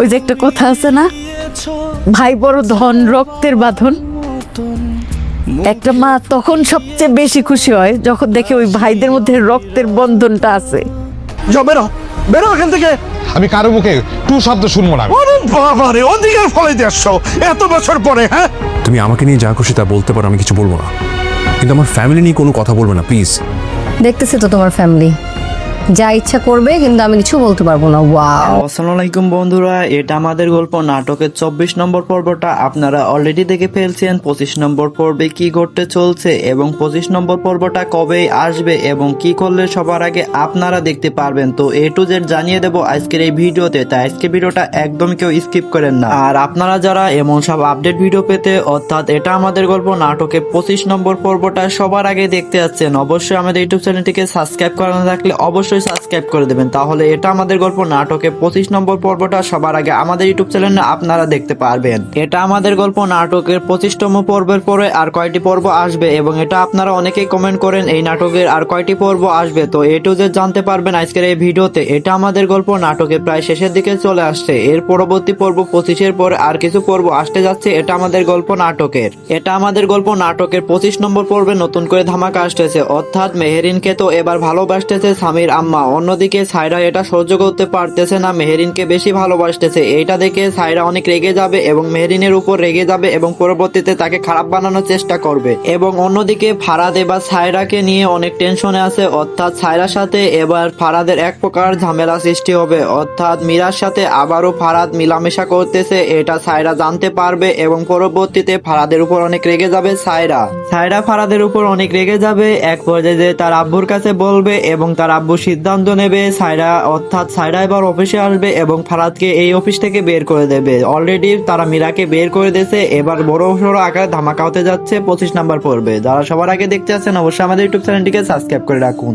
ওই যে একটা কথা আছে না? ভাই বড় ধন রক্তের বাঁধন। একটা মা তখন সবচেয়ে বেশি খুশি হয় যখন দেখে ওই ভাইদের মধ্যে রক্তের বন্ধনটা আছে। বেরো। বেরো এখান থেকে। আমি কারও মুখে টু শব্দ শুনব না। আরে বাবা রে অধিকার ফলে দেখছ এত বছর পরে হ্যাঁ? তুমি আমাকে নিয়ে যা খুশি তা বলতে পারো আমি কিছু বলব না। কিন্তু আমার ফ্যামিলি নিয়ে কোনো কথা বলবে না প্লিজ দেখতেছি তো তোমার ফ্যামিলি যা ইচ্ছা করবে, কিন্তু আমি কিছু বলতে পারব না। ওয়াও আসসালামু আলাইকুম বন্ধুরা, এটা আমাদের গল্প নাটকের চব্বিশ নম্বর পর্বটা। আপনারা অলরেডি দেখে ফেলছেন পঁচিশ নম্বর পর্বে কি ঘটতে চলছে এবং পঁচিশ নম্বর পর্বটা কবে আসবে এবং কি করলে সবার আগে আপনারা দেখতে পারবেন। তো এ টু জেড জানিয়ে দেবো আজকের এই ভিডিওতে, তাই আজকে ভিডিওটা একদম কেউ স্কিপ করেন না। আর আপনারা যারা এমন সব আপডেট ভিডিও পেতে, অর্থাৎ এটা আমাদের গল্প নাটকে পঁচিশ নম্বর পর্বটা সবার আগে দেখতে যাচ্ছেন, অবশ্যই আমাদের ইউটিউব চ্যানেলটিকে সাবস্ক্রাইব করানো থাকলে অবশ্যই সাবস্ক্রাইব করে দেবেন। তাহলে এটা আমাদের গল্প নাটকে পঁচিশ নম্বর পর্বটা সবার আগে আমাদের ইউটিউব চ্যানেলে আপনারা দেখতে পারবেন। এটা আমাদের গল্প নাটকের পঁচিশতম পর্বের পরে আর কয়টি পর্ব আসবে এবং এটা আপনারা অনেকেই কমেন্ট করেন, এই নাটকের আর কয়টি পর্ব আসবে? তো এ টু জানতে পারবেন আজকের এই ভিডিওতে। এটা আমাদের গল্প নাটকের প্রায় শেষের দিকে চলে আসছে। এর পরবর্তী পর্ব পঁচিশের পরে আর কিছু পর্ব আসতে যাচ্ছে, এটা আমাদের গল্প নাটকের। এটা আমাদের গল্প নাটকের পঁচিশ নম্বর পর্বে নতুন করে ধামাকা আসতেছে। অর্থাৎ মেহেরিনকে তো এবার ভালোবাসতেছে স্বামীর আম্মা, অন্যদিকে সাইরা এটা সহ্য করতে পারতেছে না, মেহেরিনকে বেশি ভালোবাসতেছে। এটা দেখে সাইরা অনেক রেগে যাবে এবং মেহেরিনের উপর রেগে যাবে এবং পরবর্তীতে তাকে খারাপ বানানোর চেষ্টা করবে। এবং অন্যদিকে ফারাদ এবার সাইরাকে নিয়ে অনেক টেনশনে আছে, অর্থাৎ সাইরার সাথে এবার ফারাদের এক প্রকার ঝামেলা সৃষ্টি হবে। অর্থাৎ মীরার সাথে আবারও ফারাদ মিলামেশা করতেছে, এটা সাইরা জানতে পারবে এবং পরবর্তীতে ফারাদের উপর অনেক রেগে যাবে সাইরা। সাইরা ফারাদের উপর অনেক রেগে যাবে, এক পর্যায়ে তার আব্বুর কাছে বলবে এবং তার আব্বু সিদ্ধান্ত নেবে, সাইরা, অর্থাৎ সাইরা এবার অফিসে আসবে এবং ফারাদকে এই অফিস থেকে বের করে দেবে। অলরেডি তারা মীরাকে বের করে দিয়েছে, এবার বড় সড়ো আকারে ধামাকা হতে যাচ্ছে পঁচিশ নাম্বার পড়বে যারা সবার আগে দেখতে আছেন, অবশ্যই আমাদের ইউটিউব চ্যানেলটিকে সাবস্ক্রাইব করে রাখুন।